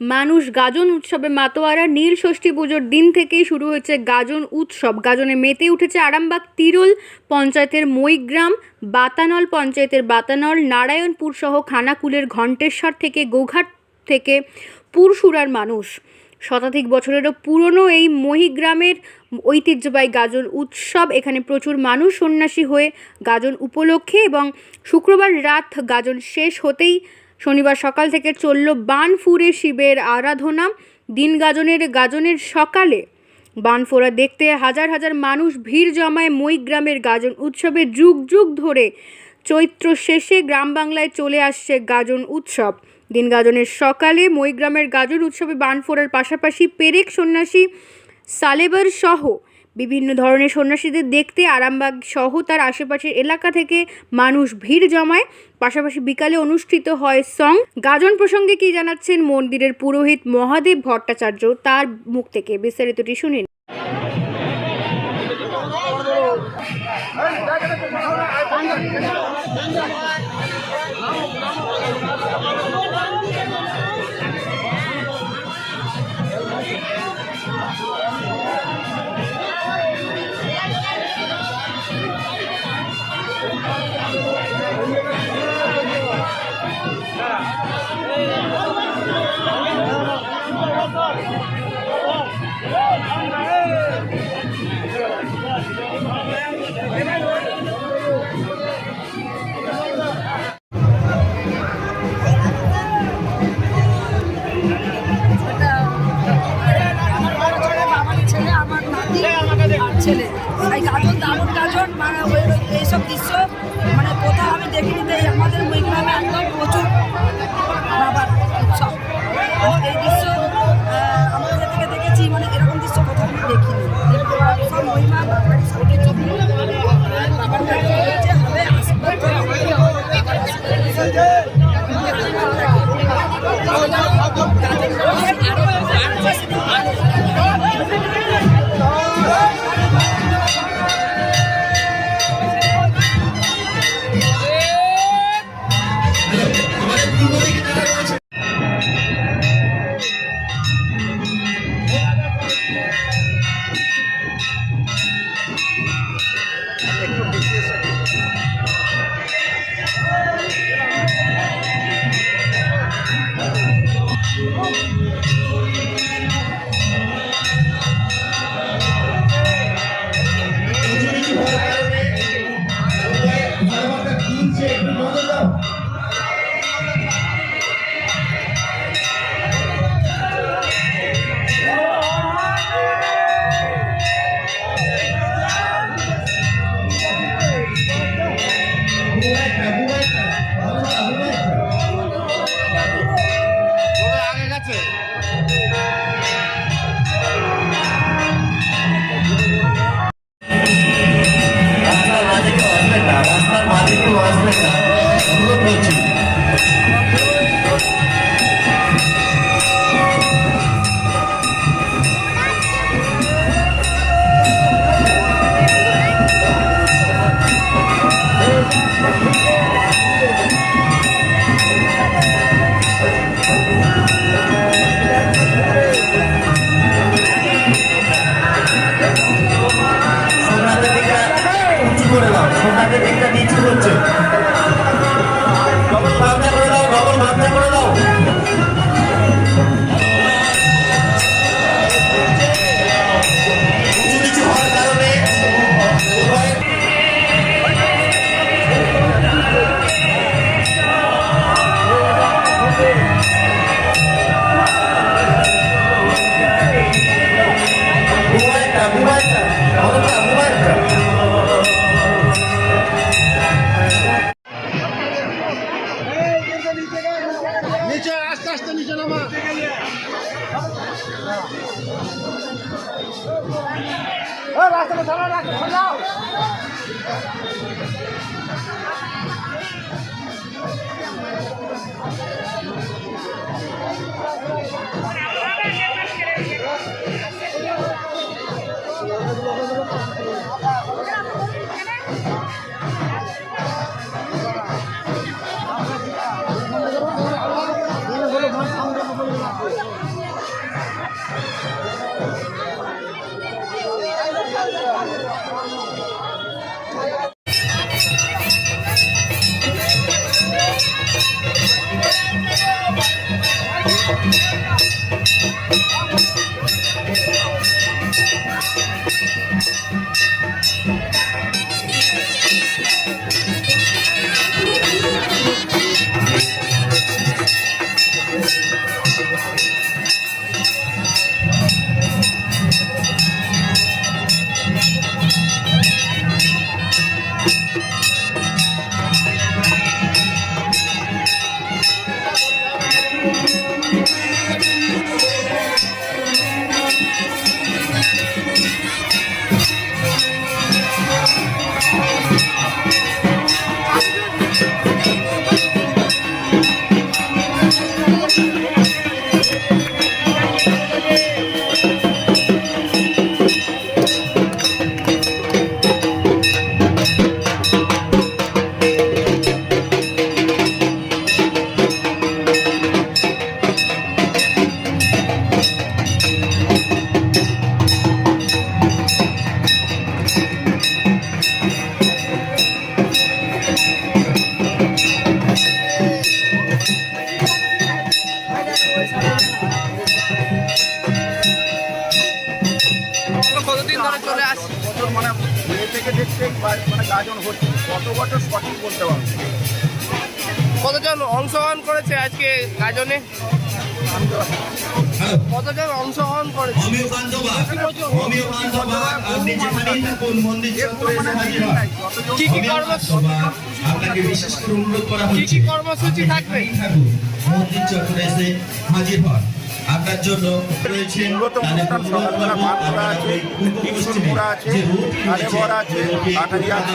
মানুষ গাজন উৎসবে মাতোয়ারা, নীল ষষ্ঠী পুজোর দিন থেকেই শুরু হয়েছে গাজন উৎসব। গাজনে মেতে উঠেছে আরামবাগ, তিরুল পঞ্চায়েতের মইগ্রাম বাতানল পঞ্চায়েতের বাতানল, নারায়ণপুর সহ খানাকুলের ঘণ্টেশ্বর থেকে গোঘাট থেকে পুরসুরার মানুষ। শতাধিক বছরেরও পুরনো এই মহিগ্রামের ঐতিহ্যবাহী গাজন উৎসব। এখানে প্রচুর মানুষ সন্ন্যাসী হয়ে গাজন উপলক্ষে এবং শুক্রবার রাত গাজন শেষ হতেই শনিবার সকাল থেকে চলল বানফুরে শিবের আরাধনা। দিন গাজনের গাজনের সকালে বানফোরা দেখতে হাজার হাজার মানুষ ভিড় জমায় মইগ্রামের গাজন উৎসবে যুগ যুগ ধরে। চৈত্র শেষে গ্রাম বাংলায় চলে আসছে গাজন উৎসব। দিন গাজনের সকালে মইগ্রামের গাজন উৎসবে বানফোড়ার পাশাপাশি পেরেক সন্ন্যাসী সালেবার সহ বিভিন্ন ধরনের সন্ন্যাসীদের দেখতে আরামবাগ সহ তার আশেপাশের এলাকা থেকে মানুষ ভিড় জমায় পাশাপাশি বিকালে অনুষ্ঠিত হয় সং গাজন প্রসঙ্গে কি জানাচ্ছেন মন্দিরের পুরোহিত মহাদেব ভট্টাচার্য তার মুখ থেকে বিস্তারিতটি শুনিন আমার আগে কতজন অংশগ্রহণ করেছে আজকে গাজনে? কতজন অংশগ্রহণ করেছে? কি কি অমিয় কর্ম কান্তবাগ আপনাকে বিশেষ করে অনুরোধ করা কি কর্মসূচি থাকবে? মন্দির চত্বরে এসে হাজির হন। আপনার জন্য রয়েছে উন্নত অনুষ্ঠান সকালবেলা পান করা আছে টিউশন করা আছে কালে ভরা আছে কাঠারি আছে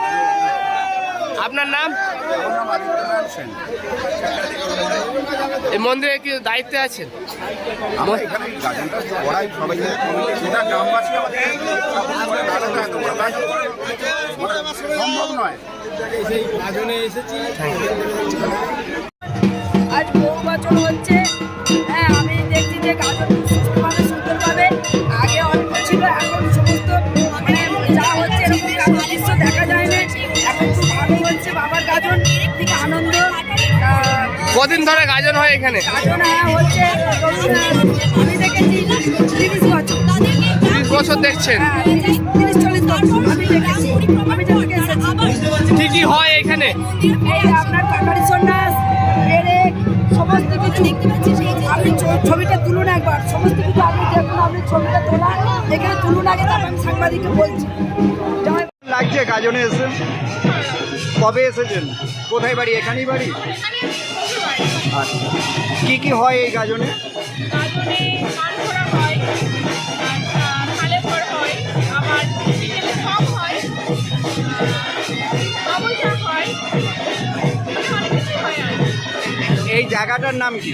আপনার নাম? এই মন্দিরে কি দায়িত্বে আছেন? আমরা এখানে এই গাজনটা এখানে? বছর দেখছেন? কি হয় এখানে? সমস্ত ছবিটা ছবিটা এখানে তুলুন লাগছে গাজনে এসে? কবে এসেছেন? কোথায় বাড়ি? এখানেই বাড়ি? আচ্ছা কি কি হয় এই গাজনে? গাজনে মান করা হয় আচ্ছা ভর হয় আবার বিকেলে সব হয় বাবুই চা হয় মানে অনেক কিছুই হয় আর কি। এই জায়গাটার নাম কি?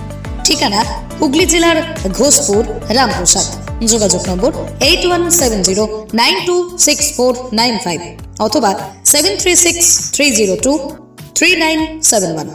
ঠিকানা হুগলি জেলার ঘোষপুর, রামপ্রসাদ। যোগাযোগ নম্বর eight one seven zero nine two six four nine five অথবা seven three six three zero two three nine seven one